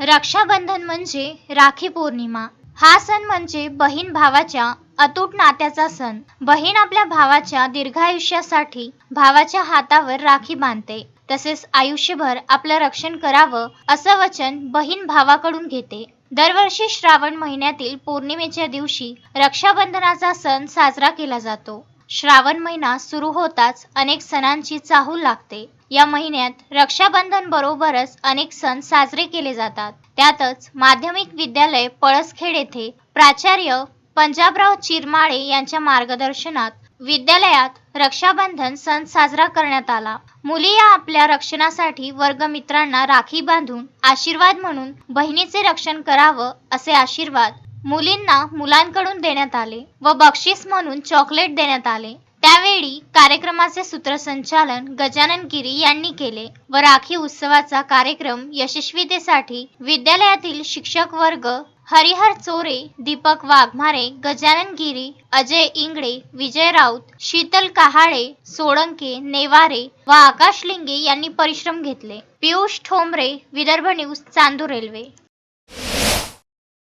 रक्षाबंधन म्हणजे राखी पौर्णिमा. हा सण म्हणजे बहीण भावाच्या अतूट नात्याचा सण. बहीण आपल्या भावाच्या दीर्घायुष्यासाठी भावाच्या हातावर राखी बांधते. तसेच आयुष्यभर आपलं रक्षण करावं असं वचन बहीण भावाकडून घेते. दरवर्षी श्रावण महिन्यातील पौर्णिमेच्या दिवशी रक्षाबंधनाचा सण साजरा केला जातो. श्रावण महिना सुरू होताच अनेक सणांची चाहूल लागते. या महिन्यात रक्षाबंधन बरोबरच अनेक सण साजरे केले जातात. त्यातच माध्यमिक विद्यालय पळसखेड येथे प्राचार्य पंजाबराव चिरमाळे यांच्या मार्गदर्शनात विद्यालयात रक्षाबंधन सण साजरा करण्यात आला. मुली या आपल्या रक्षणासाठी वर्गमित्रांना राखी बांधून आशीर्वाद म्हणून बहिणीचे रक्षण करावं असे आशीर्वाद मुलींना मुलांकडून देण्यात आले व बक्षीस म्हणून चॉकलेट देण्यात आले. त्यावेळी कार्यक्रमाचे सूत्रसंचालन गजानन गिरी यांनी केले. व राखी उत्सवाचा कार्यक्रम यशस्वीतेसाठी विद्यालयातील शिक्षक वर्ग हरिहर चोरे दीपक वाघमारे गजानन गिरी अजय इंगळे विजय राऊत शीतल कहाळे सोळंके नेवारे व आकाश लिंगे यांनी परिश्रम घेतले. Piyush Thombare Vidarbha news Chandur Railway.